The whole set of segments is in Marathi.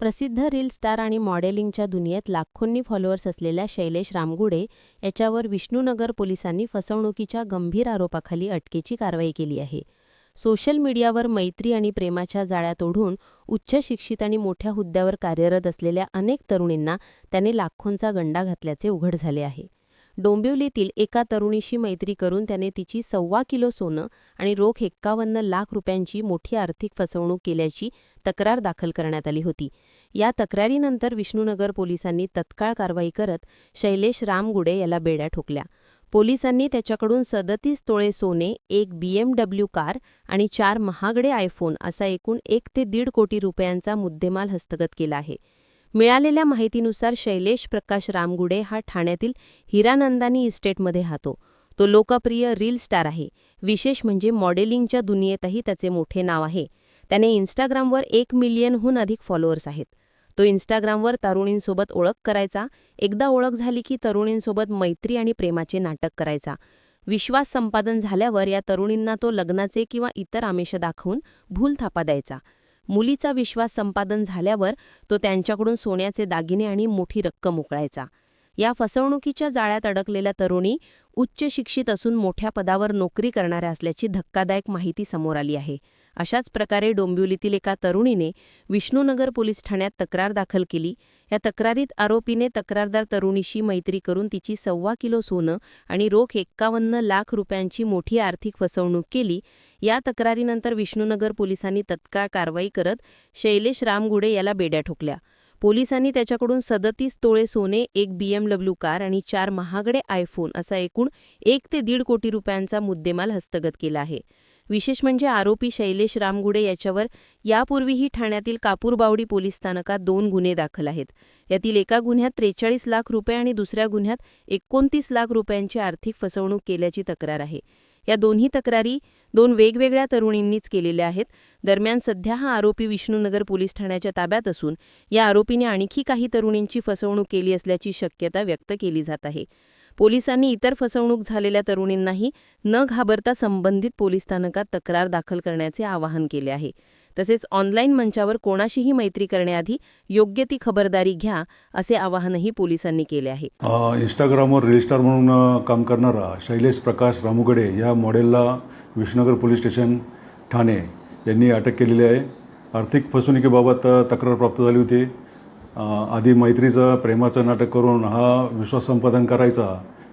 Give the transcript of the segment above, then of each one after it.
प्रसिद्ध रील स्टार आणि मॉडेलिंगच्या दुनियेत लाखोंनी फॉलोअर्स असलेल्या शैलेश रामगुडे याच्यावर विष्णुनगर पोलिसांनी फसवणुकीच्या गंभीर आरोपाखाली अटकेची कारवाई केली आहे. सोशल मीडियावर मैत्री आणि प्रेमाच्या जाळ्यात ओढून उच्च शिक्षित आणि मोठ्या हुद्द्यावर कार्यरत असलेल्या अनेक तरुणींना त्याने लाखोंचा गंडा घातल्याचे उघड झाले आहे. डोंबिवलीतील एका तरुणीशी मैत्री करून त्याने तिची सव्वा किलो सोनं आणि रोख एक्कावन्न लाख रुपयांची मोठी आर्थिक फसवणूक केल्याची तक्रार दाखल करण्यात आली होती. या तक्रारीनंतर विष्णुनगर पोलिसांनी तत्काळ कारवाई करत शैलेश रामगुडे याला बेड्या ठोकल्या. पोलिसांनी त्याच्याकडून सदतीस तोळे सोने एक बीएमडब्ल्यू कार आणि चार महागडे आयफोन असा एकूण एक ते दीड कोटी रुपयांचा मुद्देमाल हस्तगत केला आहे. मिळालेल्या माहितीनुसार शैलेश प्रकाश रामगुडे हा ठाण्यातील हिरानंदानी इस्टेटमध्ये राहतो. तो लोकप्रिय रील स्टार आहे. विशेष म्हणजे मॉडेलिंगच्या दुनियेतही त्याचे मोठे नाव आहे. त्याने इन्स्टाग्रामवर एक मिलियनहून अधिक फॉलोअर्स आहेत. तो इन्स्टाग्रामवर तरुणींसोबत ओळख करायचा एकदा ओळख झाली की तरुणींसोबत मैत्री आणि प्रेमाचे नाटक करायचा. विश्वास संपादन झाल्यावर या तरुणींना तो लग्नाचे किंवा इतर आमिष दाखवून भूल थापा द्यायचा. मुलीचा विश्वास संपादन झाल्यावर तो त्यांच्याकडून सोन्याचे दागिने आणि मोठी रक्कम उकळायचा. या फसवणुकीच्या जाळ्यात अडकलेल्या तरुणी उच्च शिक्षित असून मोठ्या पदावर नोकरी करणाऱ्या असल्याची धक्कादायक माहिती समोर आली आहे. अशाच प्रकारे डोंबिवलीतील एका तरुणीने विष्णुनगर पोलीस ठाण्यात तक्रार दाखल केली. या तक्रारीत आरोपीने तक्रारदार तरुणीशी मैत्री करून तिची सव्वा किलो सोनं आणि रोख एक्कावन्न लाख रुपयांची मोठी आर्थिक फसवणूक केली. या तक्रारीनंतर विष्णुनगर पोलिसांनी तत्काळ कारवाई करत शैलेश रामगुडे याला बेड्या ठोकल्या. पोलिसांनी त्याच्याकडून सदतीस तोळे सोने एक बीएमडब्ल्यू कार आणि चार महागडे आयफोन असा एकूण एक ते दीड कोटी रुपयांचा मुद्देमाल हस्तगत केला आहे. विशेष म्हणजे आरोपी शैलेश रामगुडे याच्यावर यापूर्वीही ठाण्यातील कापूरबावडी पोलीस स्थानकात दोन गुन्हे दाखल आहेत. यातील एका गुन्ह्यात त्रेचाळीस लाख रुपये आणि दुसऱ्या गुन्ह्यात एकोणतीस लाख रुपयांची आर्थिक फसवणूक केल्याची तक्रार आहे. या दोन्ही तक्रारी दोन वेगवेगळ्या तरुणींनीच केलेल्या आहेत. दरम्यान सध्या हा आरोपी विष्णुनगर पोलीस ठाण्याच्या ताब्यात असून या आरोपीने आणखी काही तरुणींची फसवणूक केली असल्याची शक्यता व्यक्त केली जात आहे. पोलिसांनी इतर फसवणूक झालेल्या तरुणींनाही न घाबरता संबंधित पोलीस स्थानकात तक्रार दाखल करण्याचे आवाहन केले आहे. तसेच ऑनलाईन मंचावर कोणाशीही मैत्री करण्याआधी योग्य ती खबरदारी घ्या असे आवाहनही पोलिसांनी केले आहे. इंस्टाग्रामवर रील स्टार म्हणून काम करणारा शैलेश प्रकाश रामुगडे या मॉडेलला विष्णुनगर पोलीस स्टेशन ठाणे यांनी अटक केलेली आहे. आर्थिक फसवणुकीबाबत तक्रार प्राप्त झाली होती. आधी मैत्रीचं प्रेमाचं नाटक करून हा विश्वास संपादन करायचा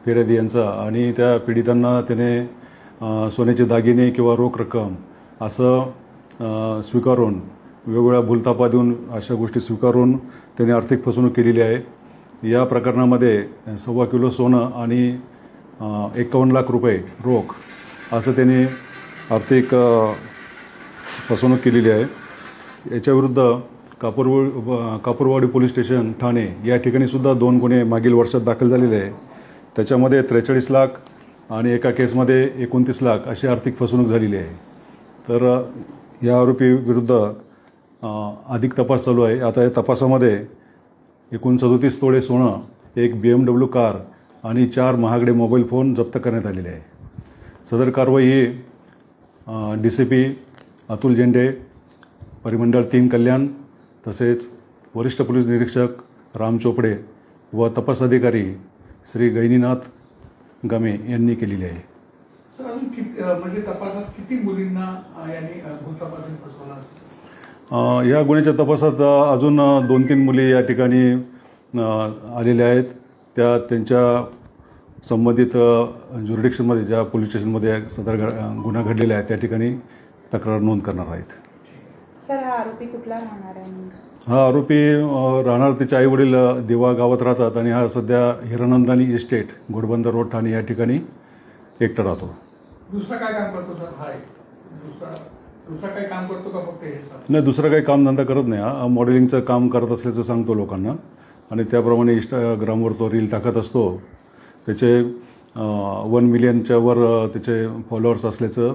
फिर्यादी यांचा. आणि त्या पीडितांना त्याने सोन्याचे दागिने किंवा रोख रक्कम असं स्वीकारून वेगवेगळ्या भूलतापा देऊन अशा गोष्टी स्वीकारून त्याने आर्थिक फसवणूक केलेली आहे. या प्रकरणामध्ये सव्वा किलो सोनं आणि एकावन्न लाख रुपये रोख असं त्यांनी आर्थिक फसवणूक केलेली आहे. याच्याविरुद्ध कापूरव कापूरवाडी पोलीस स्टेशन ठाणे या ठिकाणी सुद्धा दोन गुन्हे मागील वर्षात दाखल झालेले आहे त्याच्यामध्ये त्रेचाळीस लाख आणि एका केसमध्ये एकोणतीस लाख अशी आर्थिक फसवणूक झालेली आहे. तर या आरोपी विरुद्ध अधिक तपास चालू आहे. आता या तपासामध्ये एकूण सदोतीस तोळे सोनं एक बी एम डब्ल्यू कार आणि चार महागडे मोबाईल फोन जप्त करण्यात आलेले आहे. सदर कारवाई ही D C P Atul Zende परिमंडळ तीन कल्याण तसेच वरिष्ठ पोलीस निरीक्षक राम चोपडे व तपास अधिकारी श्री गैनीनाथ गमे यांनी केलेली आहे. म्हणजे तपासात किती मुलींना यांनी या गुन्ह्याच्या तपासात अजून दोन तीन मुली या ठिकाणी आलेल्या आहेत. त्या त्यांच्या संबंधित ज्युरिडिक्शनमध्ये ज्या पोलीस स्टेशनमध्ये सदर गुन्हा घडलेला आहे त्या ठिकाणी तक्रार नोंद करणार आहेत. सर हा आरोपी कुठला राहणार आहे हा आरोपी राहणार त्याचे आईवडील अ, देवा गावात राहतात आणि हा सध्या हिरानंदानी इस्टेट घोडबंदर रोड ठाणे या ठिकाणी एकटा राहतो. दुसरं काय काम करतो सर? हा दुसरा दुसरं काही काम करतो का फक्त हे सर? नाही दुसरं काही कामधंदा करत नाही हा. मॉडेलिंगचं काम करत असल्याचं सांगतो लोकांना. आणि त्याप्रमाणे इंस्टाग्रामवर तो रील टाकत असतो. त्याचे वन मिलियनच्या वर त्याचे फॉलोअर्स असल्याचं